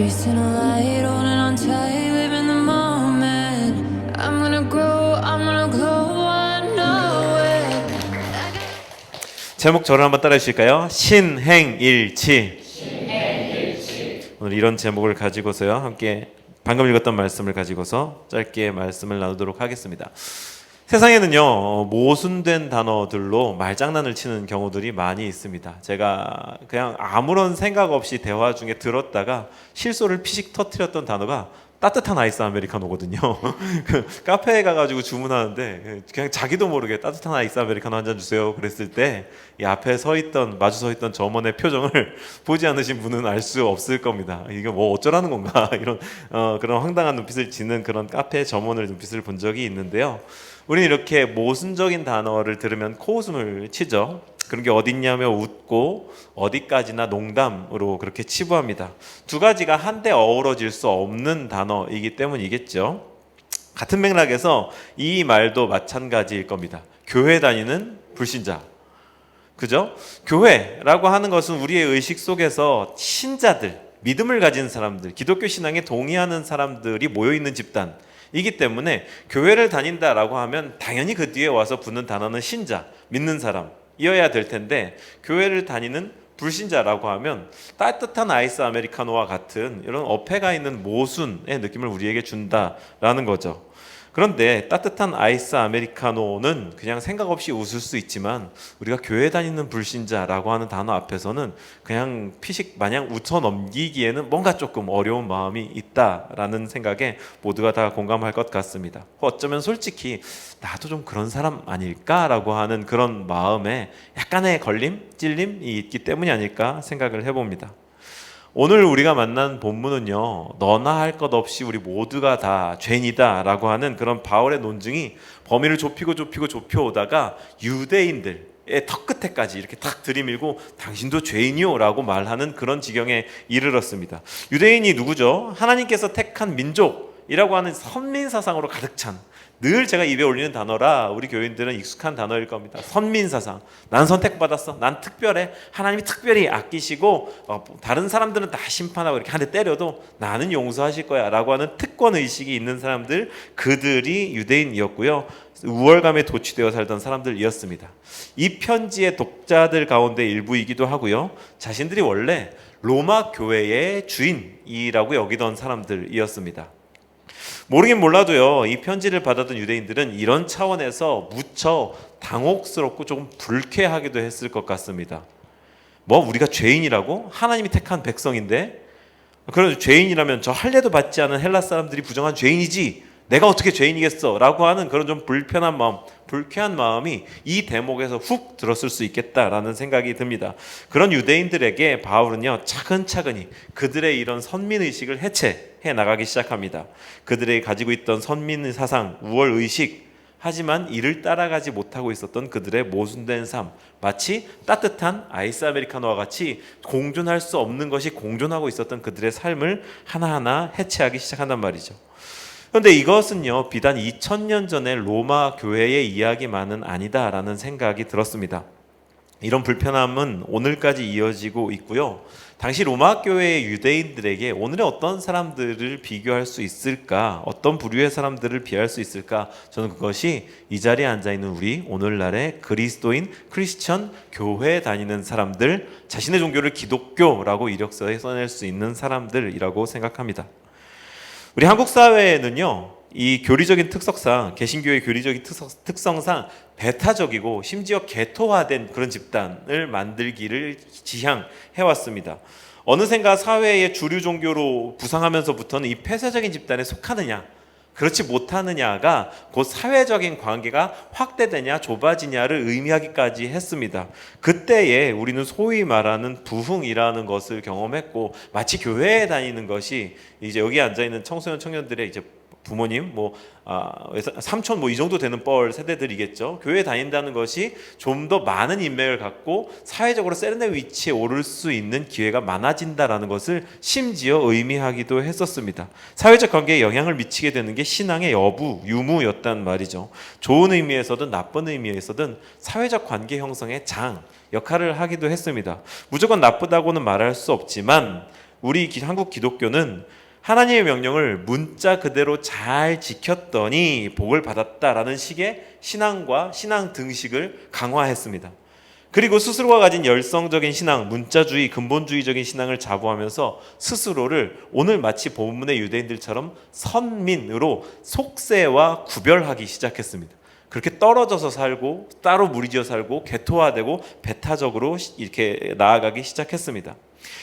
Chasing a light, holding on tight, living the moment. I'm gonna grow, I'm gonna glow, I know it. 제목 저를 한번 따라해 주실까요? 신행일치. 오늘 이런 제목을 가지고서요. 함께 방금 읽었던 말씀을 가지고서 짧게 말씀을 나누도록 하겠습니다. 세상에는요 어, 모순된 단어들로 말장난을 치는 경우들이 많이 있습니다. 제가 그냥 아무런 생각 없이 대화 중에 들었다가 실소를 피식 터트렸던 단어가 따뜻한 아이스 아메리카노거든요. 그 카페에 가가지고 주문하는데 그냥 자기도 모르게 따뜻한 아이스 아메리카노 한 잔 주세요. 그랬을 때 이 앞에 서 있던 마주 서 있던 점원의 표정을 보지 않으신 분은 알 수 없을 겁니다. 이게 뭐 어쩌라는 건가 이런 어, 그런 황당한 눈빛을 짓는 그런 카페 점원의 눈빛을 본 적이 있는데요. 우리는 이렇게 모순적인 단어를 들으면 코웃음을 치죠. 그런 게 어딨냐며 웃고 어디까지나 농담으로 그렇게 치부합니다. 두 가지가 한데 어우러질 수 없는 단어이기 때문이겠죠. 같은 맥락에서 이 말도 마찬가지일 겁니다. 교회 다니는 불신자. 그죠? 교회라고 하는 것은 우리의 의식 속에서 신자들, 믿음을 가진 사람들, 기독교 신앙에 동의하는 사람들이 모여 있는 집단. 이기 때문에 교회를 다닌다라고 하면 당연히 그 뒤에 와서 붙는 단어는 신자, 믿는 사람 이어야 될 텐데 교회를 다니는 불신자라고 하면 따뜻한 아이스 아메리카노와 같은 이런 어폐가 있는 모순의 느낌을 우리에게 준다라는 거죠. 그런데 따뜻한 아이스 아메리카노는 그냥 생각 없이 웃을 수 있지만 우리가 교회 다니는 불신자라고 하는 단어 앞에서는 그냥 피식 마냥 웃어 넘기기에는 뭔가 조금 어려운 마음이 있다라는 생각에 모두가 다 공감할 것 같습니다. 어쩌면 솔직히 나도 좀 그런 사람 아닐까라고 하는 그런 마음에 약간의 걸림, 찔림이 있기 때문이 아닐까 생각을 해봅니다. 오늘 우리가 만난 본문은요, 너나 할 것 없이 우리 모두가 다 죄인이다 라고 하는 그런 바울의 논증이 범위를 좁히고 좁히고 좁혀오다가 유대인들 의 턱 끝에까지 이렇게 탁 들이밀고 당신도 죄인이요 라고 말하는 그런 지경에 이르렀습니다. 유대인이 누구죠? 하나님께서 택한 민족이라고 하는 선민 사상으로 가득 찬 늘 제가 입에 올리는 단어라 우리 교인들은 익숙한 단어일 겁니다. 선민사상. 난 선택받았어. 난 특별해. 하나님이 특별히 아끼시고 어, 다른 사람들은 다 심판하고 이렇게 한 대 때려도 나는 용서하실 거야라고 하는 특권 의식이 있는 사람들 그들이 유대인이었고요. 우월감에 도취되어 살던 사람들이었습니다. 이 편지의 독자들 가운데 일부이기도 하고요. 자신들이 원래 로마 교회의 주인이라고 여기던 사람들이었습니다. 모르긴 몰라도요. 이 편지를 받았던 유대인들은 이런 차원에서 무척 당혹스럽고 조금 불쾌하기도 했을 것 같습니다. 뭐 우리가 죄인이라고 하나님이 택한 백성인데 그런 죄인이라면 저 할례도 받지 않은 헬라 사람들이 부정한 죄인이지 내가 어떻게 죄인이겠어 라고 하는 그런 좀 불편한 마음, 불쾌한 마음이 이 대목에서 훅 들었을 수 있겠다라는 생각이 듭니다. 그런 유대인들에게 바울은요 차근차근히 그들의 이런 선민 의식을 해체해 나가기 시작합니다. 그들이 가지고 있던 선민 사상, 우월 의식 하지만 이를 따라가지 못하고 있었던 그들의 모순된 삶, 마치 따뜻한 아이스 아메리카노와 같이 공존할 수 없는 것이 공존하고 있었던 그들의 삶을 하나하나 해체하기 시작한단 말이죠. 그런데 이것은요 비단 2000년 전의 로마 교회의 이야기만은 아니다라는 생각이 들었습니다. 이런 불편함은 오늘까지 이어지고 있고요. 당시 로마 교회의 유대인들에게 오늘의 어떤 사람들을 비교할 수 있을까? 어떤 부류의 사람들을 비할 수 있을까? 저는 그것이 이 자리에 앉아 있는 우리 오늘날의 그리스도인 크리스천 교회 다니는 사람들, 자신의 종교를 기독교라고 이력서에 써낼 수 있는 사람들이라고 생각합니다. 우리 한국 사회에는요. 이 교리적인 특성상 개신교의 교리적인 특성, 특성 상 배타적이고 심지어 개토화된 그런 집단을 만들기를 지향해 왔습니다. 어느샌가 사회의 주류 종교로 부상하면서부터는 이 폐쇄적인 집단에 속하느냐 그렇지 못하느냐가 곧 사회적인 관계가 확대되냐 좁아지냐를 의미하기까지 했습니다. 그때에 우리는 소위 말하는 부흥이라는 것을 경험했고 마치 교회에 다니는 것이 이제 여기 앉아 있는 청소년 청년들의 이제 부모님 뭐 아, 삼촌 뭐 이 정도 되는 뻘 세대들이겠죠. 교회 다닌다는 것이 좀 더 많은 인맥을 갖고 사회적으로 세련된 위치에 오를 수 있는 기회가 많아진다라는 것을 심지어 의미하기도 했었습니다. 사회적 관계에 영향을 미치게 되는 게 신앙의 여부, 유무였단 말이죠. 좋은 의미에서든 나쁜 의미에서든 사회적 관계 형성의 장 역할을 하기도 했습니다. 무조건 나쁘다고는 말할 수 없지만 우리 기- 한국 기독교는 하나님의 명령을 문자 그대로 잘 지켰더니 복을 받았다라는 식의 신앙과 신앙 등식을 강화했습니다. 그리고 스스로가 가진 열성적인 신앙, 문자주의, 근본주의적인 신앙을 자부하면서 스스로를 오늘 마치 본문의 유대인들처럼 선민으로 속세와 구별하기 시작했습니다. 그렇게 떨어져서 살고 따로 무리지어 살고 개토화되고 배타적으로 시- 이렇게 나아가기 시작했습니다.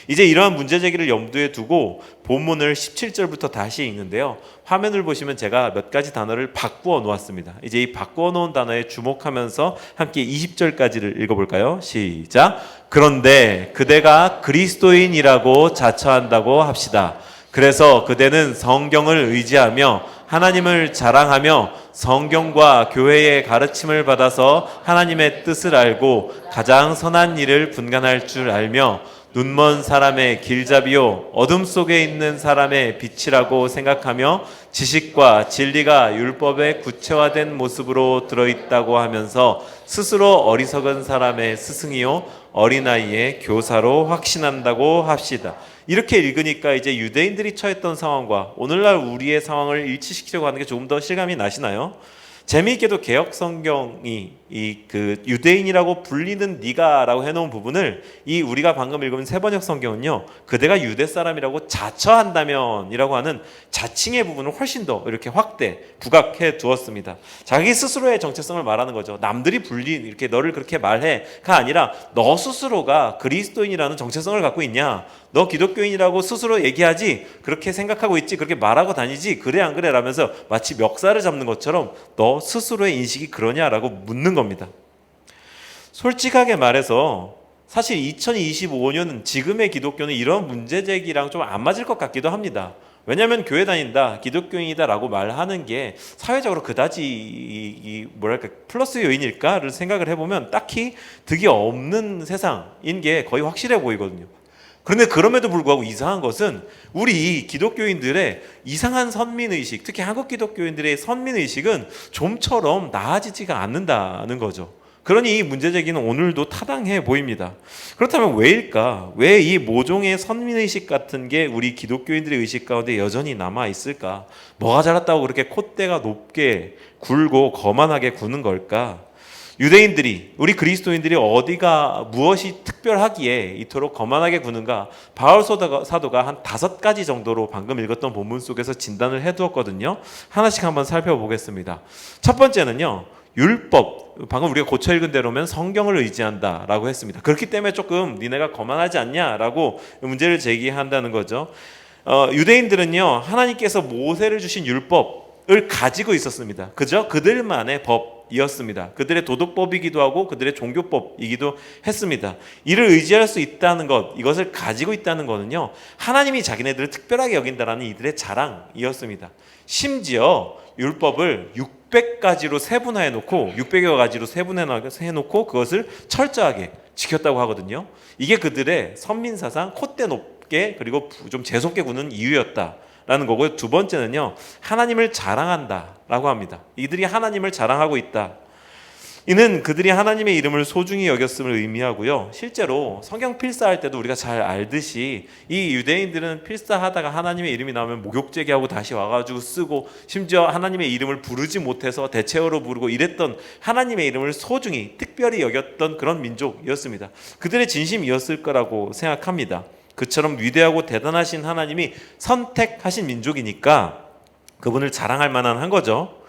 이제 이러한 문제 제기를 염두에 두고 본문을 17절부터 다시 읽는데요. 화면을 보시면 제가 몇 가지 단어를 바꾸어 놓았습니다. 이제 이 바꾸어 놓은 단어에 주목하면서 함께 20절까지를 읽어 볼까요? 시작. 그런데 그대가 그리스도인이라고 자처한다고 합시다. 그래서 그대는 성경을 의지하며 하나님을 자랑하며 성경과 교회의 가르침을 받아서 하나님의 뜻을 알고 가장 선한 일을 분간할 줄 알며 눈먼 사람의 길잡이요 어둠 속에 있는 사람의 빛이라고 생각하며 지식과 진리가 율법에 구체화된 모습으로 들어있다고 하면서 스스로 어리석은 사람의 스승이요 어린아이의 교사로 확신한다고 합시다. 이렇게 읽으니까 이제 유대인들이 처했던 상황과 오늘날 우리의 상황을 일치시키려고 하는 게 조금 더 실감이 나시나요? 재미있게도 개혁 성경이 이 그 유대인이라고 불리는 네가라고 해놓은 부분을 이 우리가 방금 읽은 세번역 성경은요 그대가 유대 사람이라고 자처한다면이라고 하는 자칭의 부분을 훨씬 더 이렇게 확대 부각해 두었습니다. 자기 스스로의 정체성을 말하는 거죠. 남들이 불린 이렇게 너를 그렇게 말해가 아니라 너 스스로가 그리스도인이라는 정체성을 갖고 있냐? 너 기독교인이라고 스스로 얘기하지 그렇게 생각하고 있지 그렇게 말하고 다니지 그래 안 그래 라면서 마치 멱살을 잡는 것처럼 너 스스로의 인식이 그러냐라고 묻는 겁니다. 솔직하게 말해서 사실 2025년은 지금의 기독교는 이런 문제 제기랑 좀 안 맞을 것 같기도 합니다. 왜냐하면 교회 다닌다, 기독교인이다라고 말하는 게 사회적으로 그다지 뭐랄까 플러스 요인일까를 생각을 해보면 딱히 득이 없는 세상인 게 거의 확실해 보이거든요. 그런데 그럼에도 불구하고 이상한 것은 우리 기독교인들의 이상한 선민의식, 특히 한국 기독교인들의 선민의식은 좀처럼 나아지지가 않는다는 거죠. 그러니 이 문제 제기는 오늘도 타당해 보입니다. 그렇다면 왜일까? 왜 이 모종의 선민의식 같은 게 우리 기독교인들의 의식 가운데 여전히 남아 있을까? 뭐가 자랐다고 그렇게 콧대가 높게 굴고 거만하게 구는 걸까? 유대인들이 우리 그리스도인들이 어디가 무엇이 특별하기에 이토록 거만하게 구는가? 바울 사도가, 한 다섯 가지 정도로 방금 읽었던 본문 속에서 진단을 해두었거든요. 하나씩 한번 살펴보겠습니다. 첫 번째는요 율법. 방금 우리가 고쳐 읽은 대로면 성경을 의지한다라고 했습니다. 그렇기 때문에 조금 니네가 거만하지 않냐라고 문제를 제기한다는 거죠. 어, 유대인들은요 하나님께서 모세를 주신 율법을 가지고 있었습니다. 그죠? 그들만의 법 이었습니다. 그들의 도덕법이기도 하고 그들의 종교법이기도 했습니다. 이를 의지할 수 있다는 것, 이것을 가지고 있다는 것은요, 하나님이 자기네들을 특별하게 여긴다라는 이들의 자랑이었습니다. 심지어 율법을 600가지로 세분화해 놓고 600여 가지로 세분화해 놓고 그것을 철저하게 지켰다고 하거든요. 이게 그들의 선민 사상 콧대 높게 그리고 좀 재수없게 구는 이유였다. 라는 거고요. 두 번째는요. 하나님을 자랑한다 라고 합니다. 이들이 하나님을 자랑하고 있다. 이는 그들이 하나님의 이름을 소중히 여겼음을 의미하고요. 실제로 성경 필사할 때도 우리가 잘 알듯이 이 유대인들은 필사하다가 하나님의 이름이 나오면 목욕 제기하고 다시 와가지고 쓰고 심지어 하나님의 이름을 부르지 못해서 대체어로 부르고 이랬던 하나님의 이름을 소중히 특별히 여겼던 그런 민족이었습니다. 그들의 진심이었을 거라고 생각합니다. 그처럼 위대하고 대단하신 하나님이 선택하신 민족이니까 그분을 자랑할 만한 한 거죠.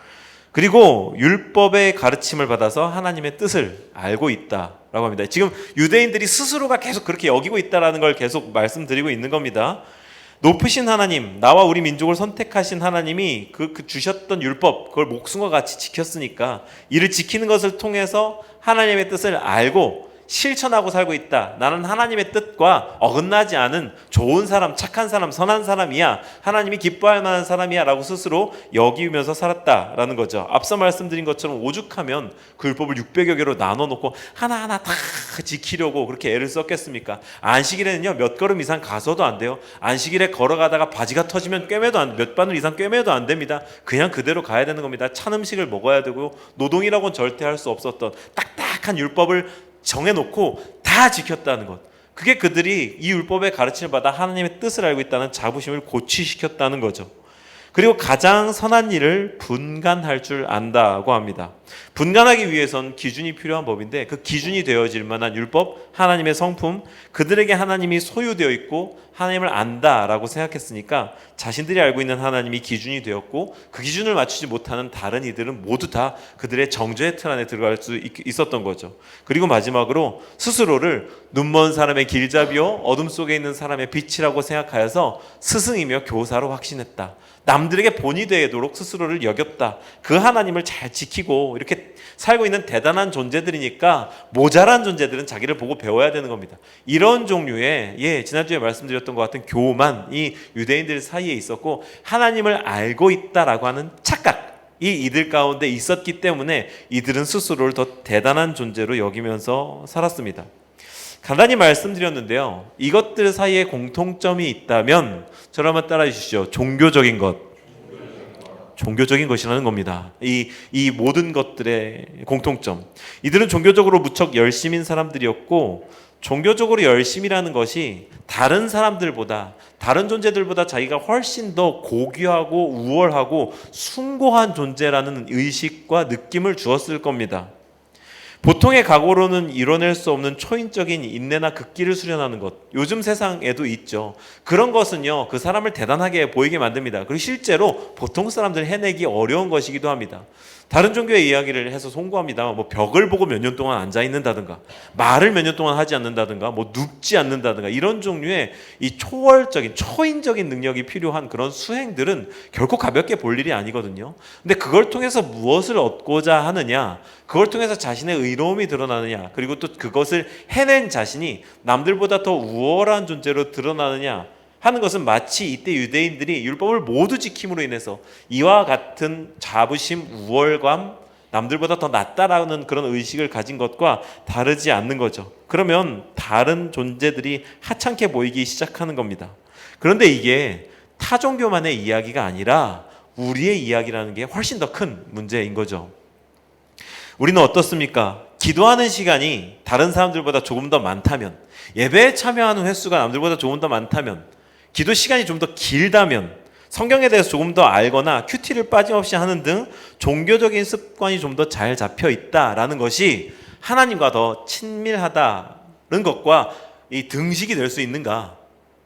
그리고 율법의 가르침을 받아서 하나님의 뜻을 알고 있다라고 합니다. 지금 유대인들이 스스로가 계속 그렇게 여기고 있다라는 걸 계속 말씀드리고 있는 겁니다. 높으신 하나님, 나와 우리 민족을 선택하신 하나님이 그, 그 주셨던 율법, 그걸 목숨과 같이 지켰으니까 이를 지키는 것을 통해서 하나님의 뜻을 알고 실천하고 살고 있다. 나는 하나님의 뜻과 어긋나지 않은 좋은 사람, 착한 사람, 선한 사람이야. 하나님이 기뻐할 만한 사람이야. 라고 스스로 여기면서 살았다라는 거죠. 앞서 말씀드린 것처럼 오죽하면 그 율법을 600여 개로 나눠 놓고 하나하나 다 지키려고 그렇게 애를 썼겠습니까? 안식일에는요, 몇 걸음 이상 가서도 안 돼요. 안식일에 걸어가다가 바지가 터지면 꿰매도 안, 몇 바늘 이상 꿰매도 안 됩니다. 그냥 그대로 가야 되는 겁니다. 찬 음식을 먹어야 되고, 노동이라고는 절대 할 수 없었던 딱딱한 율법을 정해놓고 다 지켰다는 것. 그게 그들이 이 율법의 가르침을 받아 하나님의 뜻을 알고 있다는 자부심을 고취시켰다는 거죠. 그리고 가장 선한 일을 분간할 줄 안다고 합니다. 분간하기 위해선 기준이 필요한 법인데 그 기준이 되어질 만한 율법, 하나님의 성품, 그들에게 하나님이 소유되어 있고 하나님을 안다라고 생각했으니까 자신들이 알고 있는 하나님이 기준이 되었고 그 기준을 맞추지 못하는 다른 이들은 모두 다 그들의 정죄의 틀 안에 들어갈 수 있- 있었던 거죠. 그리고 마지막으로 스스로를 눈먼 사람의 길잡이요 어둠 속에 있는 사람의 빛이라고 생각하여서 스승이며 교사로 확신했다. 남들에게 본이 되도록 스스로를 여겼다. 그 하나님을 잘 지키고 이렇게 살고 있는 대단한 존재들이니까 모자란 존재들은 자기를 보고 배워야 되는 겁니다. 이런 종류의 예 지난주에 말씀드렸던 것 같은 교만이 유대인들 사이에 있었고 하나님을 알고 있다라고 하는 착각 이 이들 가운데 있었기 때문에 이들은 스스로를 더 대단한 존재로 여기면서 살았습니다. 간단히 말씀드렸는데요. 이것들 사이에 공통점이 있다면 저를 한번 따라해 주시죠. 종교적인 것. 종교적인 것이라는 겁니다. 이, 이 모든 것들의 공통점. 이들은 종교적으로 무척 열심인 사람들이었고, 종교적으로 열심이라는 것이 다른 사람들보다, 다른 존재들보다 자기가 훨씬 더 고귀하고 우월하고 숭고한 존재라는 의식과 느낌을 주었을 겁니다. 보통의 각오로는 이뤄낼 수 없는 초인적인 인내나 극기를 수련하는 것. 요즘 세상에도 있죠. 그런 것은요, 그 사람을 대단하게 보이게 만듭니다. 그리고 실제로 보통 사람들 해내기 어려운 것이기도 합니다. 다른 종교의 이야기를 해서 송구합니다. 뭐 벽을 보고 몇 년 동안 앉아 있는다든가, 말을 몇 년 동안 하지 않는다든가, 뭐 눕지 않는다든가, 이런 종류의 이 초월적인, 초인적인 능력이 필요한 그런 수행들은 결코 가볍게 볼 일이 아니거든요. 근데 그걸 통해서 무엇을 얻고자 하느냐, 그걸 통해서 자신의 의로움이 드러나느냐, 그리고 또 그것을 해낸 자신이 남들보다 더 우월한 존재로 드러나느냐, 하는 것은 마치 이때 유대인들이 율법을 모두 지킴으로 인해서 이와 같은 자부심, 우월감, 남들보다 더 낫다라는 그런 의식을 가진 것과 다르지 않는 거죠. 그러면 다른 존재들이 하찮게 보이기 시작하는 겁니다. 그런데 이게 타종교만의 이야기가 아니라 우리의 이야기라는 게 훨씬 더 큰 문제인 거죠. 우리는 어떻습니까? 기도하는 시간이 다른 사람들보다 조금 더 많다면, 예배에 참여하는 횟수가 남들보다 조금 더 많다면, 기도 시간이 좀 더 길다면, 성경에 대해서 조금 더 알거나 큐티를 빠짐없이 하는 등 종교적인 습관이 좀 더 잘 잡혀 있다라는 것이 하나님과 더 친밀하다는 것과 이 등식이 될 수 있는가?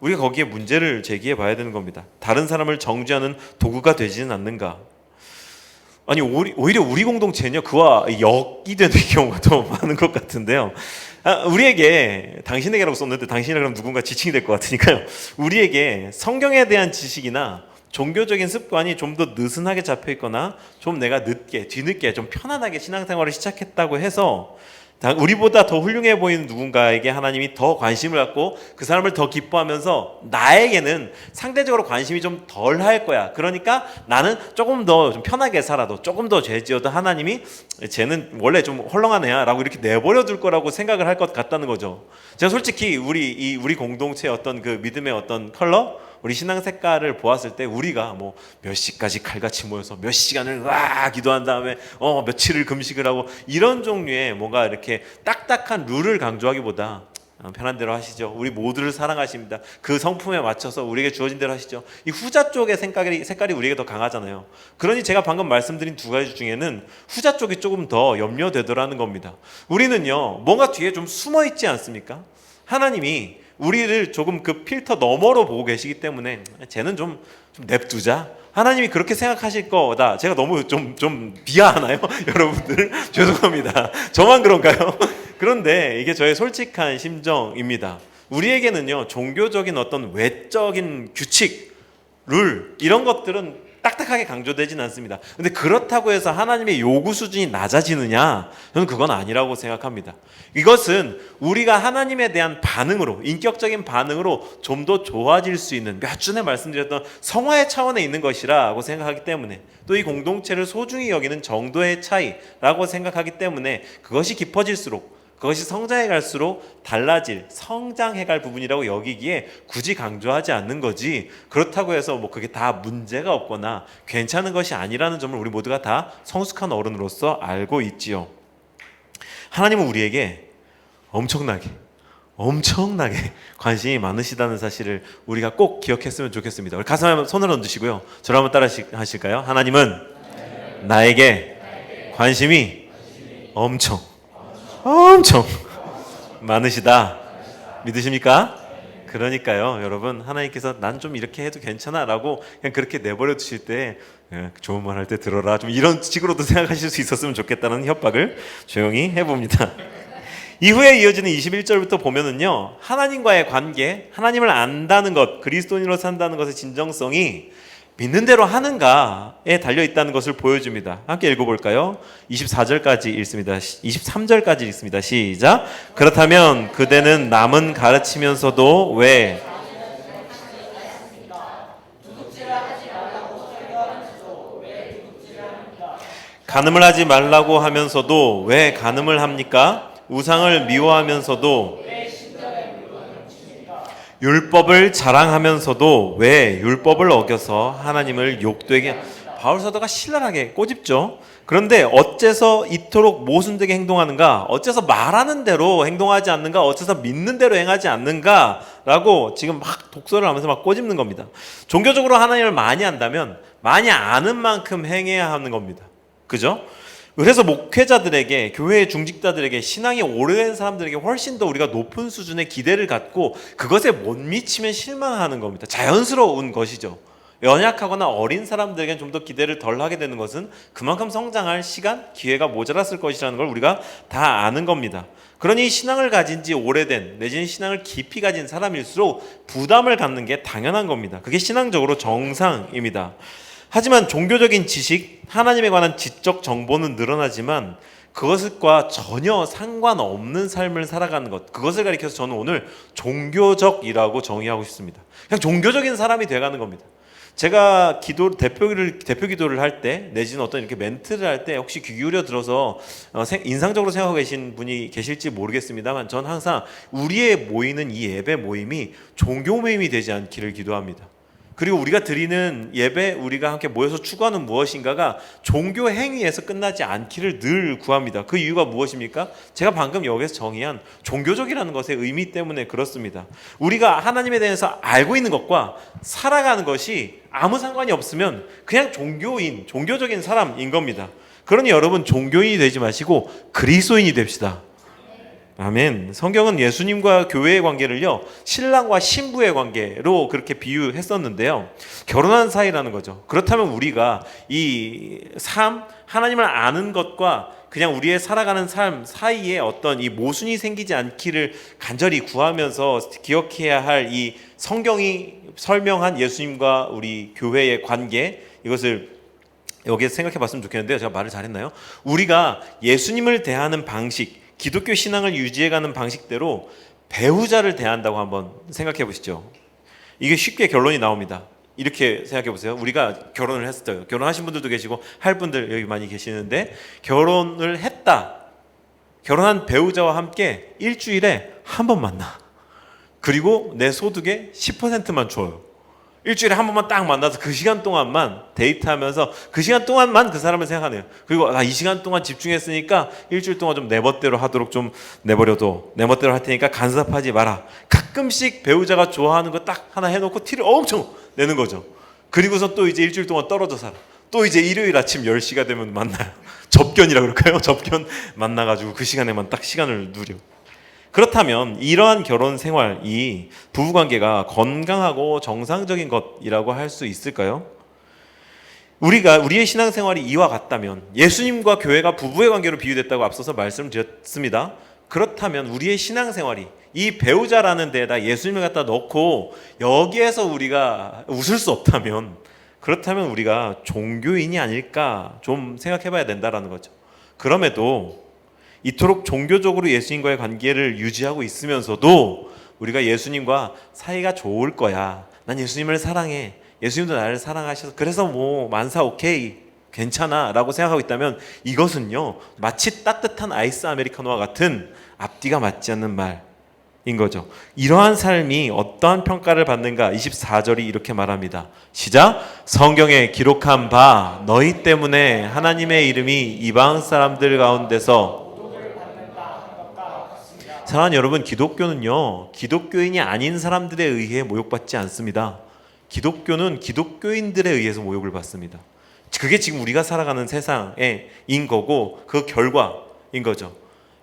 우리가 거기에 문제를 제기해 봐야 되는 겁니다. 다른 사람을 정죄하는 도구가 되지는 않는가? 아니 오히- 오히려 우리 공동체는요 그와 역이 되는 경우가 더 많은 것 같은데요. 아, 우리에게 당신에게라고 썼는데 당신이라 그러면 누군가 지칭이 될 것 같으니까요. 우리에게 성경에 대한 지식이나 종교적인 습관이 좀 더 느슨하게 잡혀 있거나 좀 내가 늦게 뒤늦게 좀 편안하게 신앙생활을 시작했다고 해서 다- 우리보다 더 훌륭해 보이는 누군가에게 하나님이 더 관심을 갖고 그 사람을 더 기뻐하면서 나에게는 상대적으로 관심이 좀 덜 할 거야. 그러니까 나는 조금 더 좀 편하게 살아도 조금 더 죄지어도 하나님이 쟤는 원래 좀 헐렁한 애야라고 이렇게 내버려 둘 거라고 생각을 할 것 같다는 거죠. 제가 솔직히 우리 이 우리 공동체의 어떤 그 믿음의 어떤 컬러 우리 신앙 색깔을 보았을 때 우리가 뭐 몇 시까지 칼같이 모여서 몇 시간을 와 기도한 다음에 어 며칠을 금식을 하고 이런 종류의 뭔가 이렇게 딱딱한 룰을 강조하기보다 어, 편한 대로 하시죠. 우리 모두를 사랑하십니다. 그 성품에 맞춰서 우리에게 주어진 대로 하시죠. 이 후자 쪽의 색깔이 색깔이 우리에게 더 강하잖아요. 그러니 제가 방금 말씀드린 두 가지 중에는 후자 쪽이 조금 더 염려되더라는 겁니다. 우리는요 뭔가 뒤에 좀 숨어 있지 않습니까? 하나님이 우리를 조금 그 필터 너머로 보고 계시기 때문에 쟤는 좀, 좀 냅두자. 하나님이 그렇게 생각하실 거다. 제가 너무 좀, 좀 비하하나요? 여러분들? 죄송합니다. 저만 그런가요? 그런데 이게 저의 솔직한 심정입니다. 우리에게는요, 종교적인 어떤 외적인 규칙, 룰, 이런 것들은 딱딱하게 강조되진 않습니다. 근데 그렇다고 해서 하나님의 요구 수준이 낮아지느냐? 저는 그건 아니라고 생각합니다. 이것은 우리가 하나님에 대한 반응으로, 인격적인 반응으로 좀 더 좋아질 수 있는 몇 전에 말씀드렸던 성화의 차원에 있는 것이라고 생각하기 때문에 또 이 공동체를 소중히 여기는 정도의 차이라고 생각하기 때문에 그것이 깊어질수록 그것이 성장해 갈수록 달라질 성장해 갈 부분이라고 여기기에 굳이 강조하지 않는 거지 그렇다고 해서 뭐 그게 다 문제가 없거나 괜찮은 것이 아니라는 점을 우리 모두가 다 성숙한 어른으로서 알고 있지요. 하나님은 우리에게 엄청나게 엄청나게 관심이 많으시다는 사실을 우리가 꼭 기억했으면 좋겠습니다. 우리 가슴에 손을 얹으시고요. 저를 한번 따라 하실까요? 하나님은 나에게 관심이 엄청 엄청 많으시다. 믿으십니까? 그러니까요, 여러분 하나님께서 난 좀 이렇게 해도 괜찮아라고 그냥 그렇게 내버려 두실 때 예, 좋은 말 할 때 들어라 좀 이런 식으로도 생각하실 수 있었으면 좋겠다는 협박을 조용히 해봅니다. 이후에 이어지는 21절부터 보면은요 하나님과의 관계, 하나님을 안다는 것, 그리스도인으로 산다는 것의 진정성이 믿는 대로 하는가에 달려 있다는 것을 보여줍니다. 함께 읽어볼까요? 24절까지 읽습니다. 23절까지 읽습니다. 시작. 그렇다면 그대는 남은 가르치면서도 왜 간음을 하지 말라고 하면서도 왜 간음을 합니까? 우상을 미워하면서도 율법을 자랑하면서도 왜 율법을 어겨서 하나님을 욕되게 바울 사도가 신랄하게 꼬집죠. 그런데 어째서 이토록 모순되게 행동하는가? 어째서 말하는 대로 행동하지 않는가? 어째서 믿는 대로 행하지 않는가 라고 지금 막 독서를 하면서 막 꼬집는 겁니다. 종교적으로 하나님을 많이 안다면 많이 아는 만큼 행해야 하는 겁니다. 그죠? 그래서 목회자들에게 교회의 중직자들에게 신앙이 오래된 사람들에게 훨씬 더 우리가 높은 수준의 기대를 갖고 그것에 못 미치면 실망하는 겁니다. 자연스러운 것이죠. 연약하거나 어린 사람들에게는 좀더 기대를 덜 하게 되는 것은 그만큼 성장할 시간, 기회가 모자랐을 것이라는 걸 우리가 다 아는 겁니다. 그러니 신앙을 가진 지 오래된 내지는 신앙을 깊이 가진 사람일수록 부담을 갖는 게 당연한 겁니다. 그게 신앙적으로 정상입니다. 하지만 종교적인 지식, 하나님에 관한 지적 정보는 늘어나지만 그것과 전혀 상관없는 삶을 살아가는 것, 그것을 가리켜서 저는 오늘 종교적이라고 정의하고 싶습니다. 그냥 종교적인 사람이 돼가는 겁니다. 제가 기도 대표를 대표 기도를 할 때 내지는 어떤 이렇게 멘트를 할 때 혹시 귀 기울여 들어서 어, 생- 인상적으로 생각하고 계신 분이 계실지 모르겠습니다만 전 항상 우리의 모이는 이 예배 모임이 종교 모임이 되지 않기를 기도합니다. 그리고 우리가 드리는 예배 우리가 함께 모여서 추구하는 무엇인가가 종교 행위에서 끝나지 않기를 늘 구합니다. 그 이유가 무엇입니까? 제가 방금 여기서 정의한 종교적이라는 것의 의미 때문에 그렇습니다. 우리가 하나님에 대해서 알고 있는 것과 살아가는 것이 아무 상관이 없으면 그냥 종교인, 종교적인 사람인 겁니다. 그러니 여러분 종교인이 되지 마시고 그리스도인이 됩시다. 아멘. 성경은 예수님과 교회의 관계를요, 신랑과 신부의 관계로 그렇게 비유했었는데요. 결혼한 사이라는 거죠. 그렇다면 우리가 이 삶, 하나님을 아는 것과 그냥 우리의 살아가는 삶 사이에 어떤 이 모순이 생기지 않기를 간절히 구하면서 기억해야 할 이 성경이 설명한 예수님과 우리 교회의 관계, 이것을 여기에서 생각해 봤으면 좋겠는데요. 제가 말을 잘했나요? 우리가 예수님을 대하는 방식, 기독교 신앙을 유지해가는 방식대로 배우자를 대한다고 한번 생각해 보시죠. 이게 쉽게 결론이 나옵니다. 이렇게 생각해 보세요. 우리가 결혼을 했어요. 결혼하신 분들도 계시고 할 분들 여기 많이 계시는데 결혼을 했다. 결혼한 배우자와 함께 일주일에 한 번 만나. 그리고 내 소득의 10%만 줘요. 일주일에 한 번만 딱 만나서 그 시간 동안만 데이트하면서 그 시간 동안만 그 사람을 생각하네요. 그리고 아, 이 시간 동안 집중했으니까 일주일 동안 좀 내 멋대로 하도록 좀 내버려둬. 내 멋대로 할 테니까 간섭하지 마라. 가끔씩 배우자가 좋아하는 거 딱 하나 해놓고 티를 엄청 내는 거죠. 그리고서 또 이제 일주일 동안 떨어져 살아. 또 이제 일요일 아침 10시가 되면 만나요. 접견이라 그럴까요? 접견 만나가지고 그 시간에만 딱 시간을 누려. 그렇다면 이러한 결혼 생활이 부부 관계가 건강하고 정상적인 것이라고 할 수 있을까요? 우리가 우리의 신앙 생활이 이와 같다면 예수님과 교회가 부부의 관계로 비유됐다고 앞서서 말씀드렸습니다. 그렇다면 우리의 신앙 생활이 이 배우자라는 데에다 예수님을 갖다 넣고 여기에서 우리가 웃을 수 없다면 그렇다면 우리가 종교인이 아닐까 좀 생각해 봐야 된다라는 거죠. 그럼에도 이토록 종교적으로 예수님과의 관계를 유지하고 있으면서도 우리가 예수님과 사이가 좋을 거야. 난 예수님을 사랑해. 예수님도 나를 사랑하셔서 그래서 뭐 만사 오케이 괜찮아라고 생각하고 있다면 이것은요 마치 따뜻한 아이스 아메리카노와 같은 앞뒤가 맞지 않는 말인 거죠. 이러한 삶이 어떠한 평가를 받는가 24절이 이렇게 말합니다. 시작 성경에 기록한 바 너희 때문에 하나님의 이름이 이방 사람들 가운데서 사랑하는 여러분, 기독교는요, 기독교인이 아닌 사람들에 의해 모욕받지 않습니다. 기독교는 기독교인들에 의해서 모욕을 받습니다. 그게 지금 우리가 살아가는 세상인 거고 그 결과인 거죠.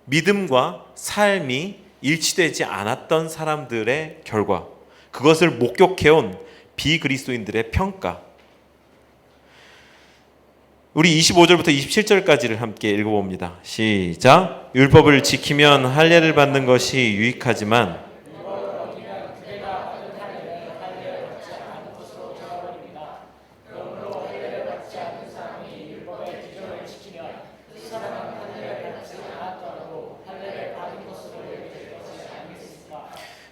믿음과 삶이 일치되지 않았던 사람들의 결과. 그것을 목격해온 비그리스도인들의 평가. 우리 25절부터 27절까지를 함께 읽어봅니다. 시작. 율법을 지키면 할례를 받는 것이 유익하지만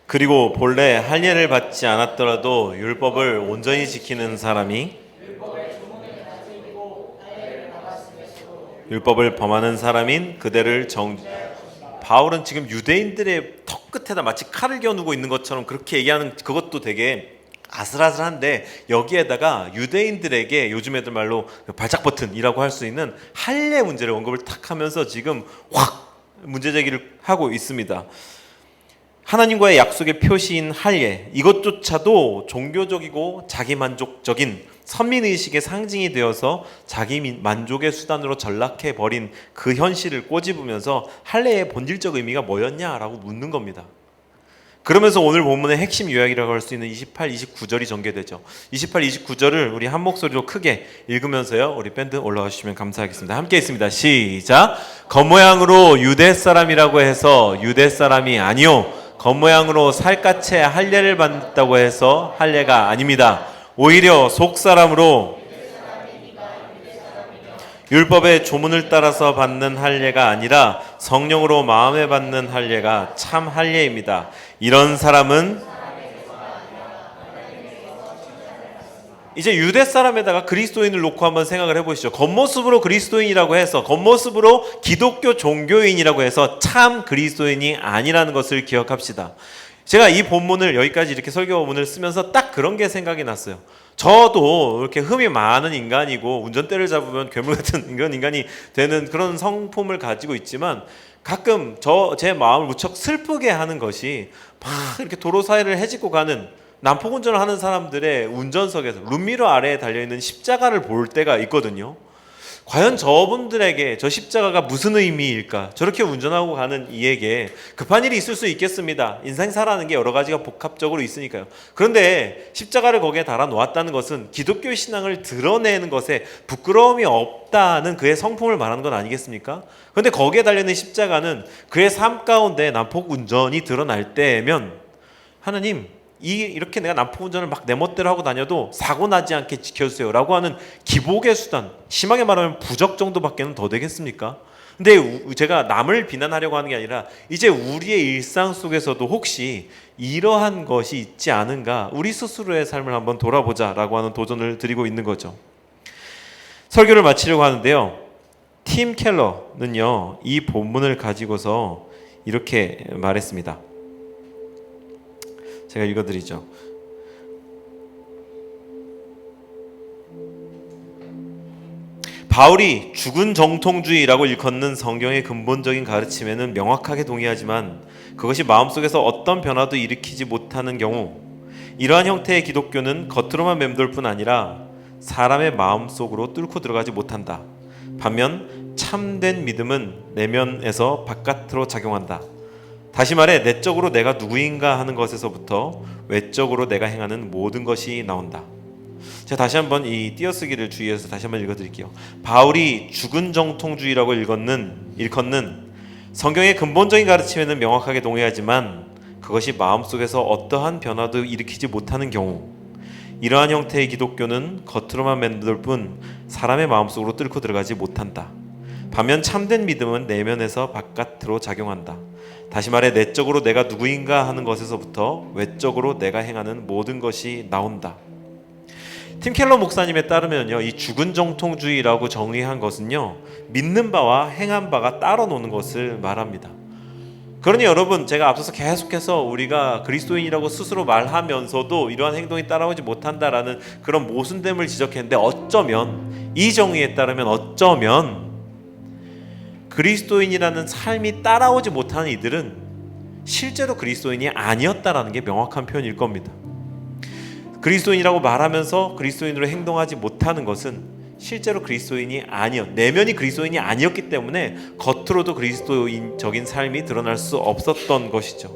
그리고 본래 할례를 받지 않았더라도 율법을 온전히 지키는 사람이 율법을 범하는 사람인 그대를 정 바울은 지금 유대인들의 턱 끝에다 마치 칼을 겨누고 있는 것처럼 그렇게 얘기하는 그것도 되게 아슬아슬한데 여기에다가 유대인들에게 요즘 애들 말로 발작 버튼이라고 할 수 있는 할례 문제를 언급을 탁 하면서 지금 확 문제 제기를 하고 있습니다. 하나님과의 약속의 표시인 할례 이것조차도 종교적이고 자기만족적인 선민의식의 상징이 되어서 자기 민- 만족의 수단으로 전락해 버린 그 현실을 꼬집으면서 할례의 본질적 의미가 뭐였냐라고 묻는 겁니다. 그러면서 오늘 본문의 핵심 요약이라고 할 수 있는 28, 29절이 전개되죠. 28, 29절을 우리 한 목소리로 크게 읽으면서요. 우리 밴드 올라가 주시면 감사하겠습니다. 함께 있습니다. 시작. 겉모양으로 유대 사람이라고 해서 유대 사람이 아니요. 겉모양으로 살갗에 할례를 받는다고 해서 할례가 아닙니다. 오히려 속 사람으로 율법의 조문을 따라서 받는 할례가 아니라 성령으로 마음에 받는 할례가 참 할례입니다. 이런 사람은 이제 유대 사람에다가 그리스도인을 놓고 한번 생각을 해보시죠. 겉모습으로 그리스도인이라고 해서 겉모습으로 기독교 종교인이라고 해서 참 그리스도인이 아니라는 것을 기억합시다. 제가 이 본문을 여기까지 이렇게 설교문을 쓰면서 딱 그런 게 생각이 났어요. 저도 이렇게 흠이 많은 인간이고 운전대를 잡으면 괴물 같은 이런 인간이 되는 그런 성품을 가지고 있지만 가끔 저 제 마음을 무척 슬프게 하는 것이 막 이렇게 도로 사이를 헤집고 가는 난폭 운전을 하는 사람들의 운전석에서 룸미러 아래에 달려 있는 십자가를 볼 때가 있거든요. 과연 저분들에게 저 십자가가 무슨 의미일까? 저렇게 운전하고 가는 이에게 급한 일이 있을 수 있겠습니다. 인생 살아가는 게 여러 가지가 복합적으로 있으니까요. 그런데 십자가를 거기에 달아 놓았다는 것은 기독교 신앙을 드러내는 것에 부끄러움이 없다는 그의 성품을 말하는 건 아니겠습니까? 그런데 거기에 달려있는 십자가는 그의 삶 가운데 난폭 운전이 드러날 때면 하나님 이 이렇게 내가 난폭 운전을 막 내 멋대로 하고 다녀도 사고 나지 않게 지켜주세요 라고 하는 기복의 수단 심하게 말하면 부적 정도밖에는 더 되겠습니까? 근데 우- 제가 남을 비난하려고 하는 게 아니라 이제 우리의 일상 속에서도 혹시 이러한 것이 있지 않은가 우리 스스로의 삶을 한번 돌아보자 라고 하는 도전을 드리고 있는 거죠. 설교를 마치려고 하는데요. 팀 켈러는요 이 본문을 가지고서 이렇게 말했습니다. 제가 읽어드리죠. 바울이 죽은 정통주의라고 일컫는 성경의 근본적인 가르침에는 명확하게 동의하지만 그것이 마음속에서 어떤 변화도 일으키지 못하는 경우 이러한 형태의 기독교는 겉으로만 맴돌 뿐 아니라 사람의 마음속으로 뚫고 들어가지 못한다. 반면 참된 믿음은 내면에서 바깥으로 작용한다. 다시 말해 내적으로 내가 누구인가 하는 것에서부터 외적으로 내가 행하는 모든 것이 나온다. 제가 다시 한번 이 띄어쓰기를 주의해서 다시 한번 읽어드릴게요. 바울이 죽은 정통주의라고 일컫는 일컫는 성경의 근본적인 가르침에는 명확하게 동의하지만 그것이 마음속에서 어떠한 변화도 일으키지 못하는 경우 이러한 형태의 기독교는 겉으로만 맴돌 뿐 사람의 마음속으로 뚫고 들어가지 못한다. 반면 참된 믿음은 내면에서 바깥으로 작용한다. 다시 말해 내적으로 내가 누구인가 하는 것에서부터 외적으로 내가 행하는 모든 것이 나온다. 팀 켈러 목사님에 따르면요, 이 죽은 정통주의라고 정의한 것은요, 믿는 바와 행한 바가 따로 노는 것을 말합니다. 그러니 여러분, 제가 앞서서 계속해서 우리가 그리스도인이라고 스스로 말하면서도 이러한 행동이 따라오지 못한다라는 그런 모순됨을 지적했는데 어쩌면 이 정의에 따르면 어쩌면 그리스도인이라는 삶이 따라오지 못하는 이들은 실제로 그리스도인이 아니었다라는 게 명확한 표현일 겁니다. 그리스도인이라고 말하면서 그리스도인으로 행동하지 못하는 것은 실제로 그리스도인이 아니었 내면이 그리스도인이 아니었기 때문에 겉으로도 그리스도인적인 삶이 드러날 수 없었던 것이죠.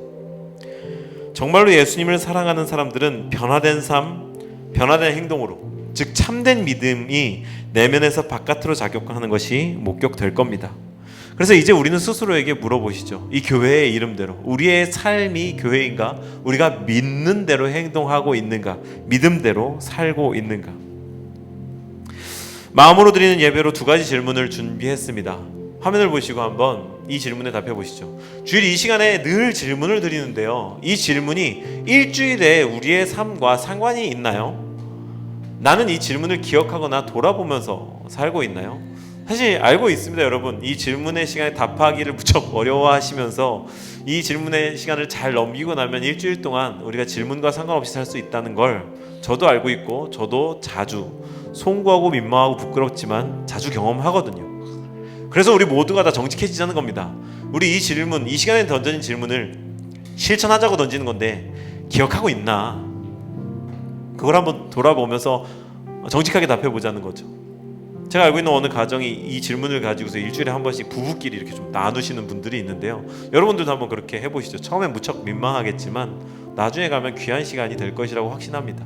정말로 예수님을 사랑하는 사람들은 변화된 삶, 변화된 행동으로 즉 참된 믿음이 내면에서 바깥으로 작용하는 것이 목격될 겁니다. 그래서 이제 우리는 스스로에게 물어보시죠. 이 교회의 이름대로 우리의 삶이 교회인가? 우리가 믿는 대로 행동하고 있는가? 믿음대로 살고 있는가? 마음으로 드리는 예배로 두 가지 질문을 준비했습니다. 화면을 보시고 한번 이 질문에 답해 보시죠. 주일 이 시간에 늘 질문을 드리는데요. 이 질문이 일주일에 우리의 삶과 상관이 있나요? 나는 이 질문을 기억하거나 돌아보면서 살고 있나요? 사실 알고 있습니다, 여러분. 이 질문의 시간에 답하기를 무척 어려워하시면서 이 질문의 시간을 잘 넘기고 나면 일주일 동안 우리가 질문과 상관없이 살 수 있다는 걸 저도 알고 있고 저도 자주 송구하고 민망하고 부끄럽지만 자주 경험하거든요. 그래서 우리 모두가 다 정직해지자는 겁니다. 우리 이 질문, 이 시간에 던져진 질문을 실천하자고 던지는 건데 기억하고 있나? 그걸 한번 돌아보면서 정직하게 답해 보자는 거죠. 제가 알고 있는 어느 가정이 이 질문을 가지고서 일주일에 한 번씩 부부끼리 이렇게 좀 나누시는 분들이 있는데요. 여러분들도 한번 그렇게 해보시죠. 처음엔 무척 민망하겠지만 나중에 가면 귀한 시간이 될 것이라고 확신합니다.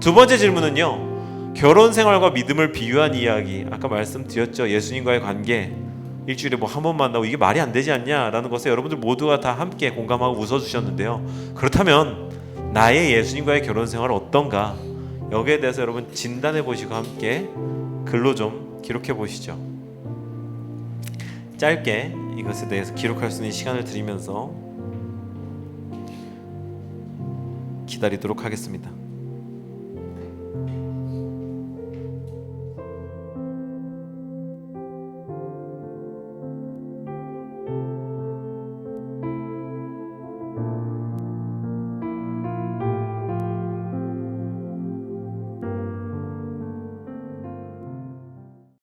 두 번째 질문은요. 결혼 생활과 믿음을 비유한 이야기. 아까 말씀드렸죠. 예수님과의 관계. 일주일에 뭐 한 번 만나고 이게 말이 안 되지 않냐라는 것에 여러분들 모두가 다 함께 공감하고 웃어주셨는데요. 그렇다면 나의 예수님과의 결혼 생활 어떤가? 여기에 대해서 여러분 진단해 보시고 함께 글로 좀 기록해 보시죠. 짧게 이것에 대해서 기록할 수 있는 시간을 드리면서 기다리도록 하겠습니다.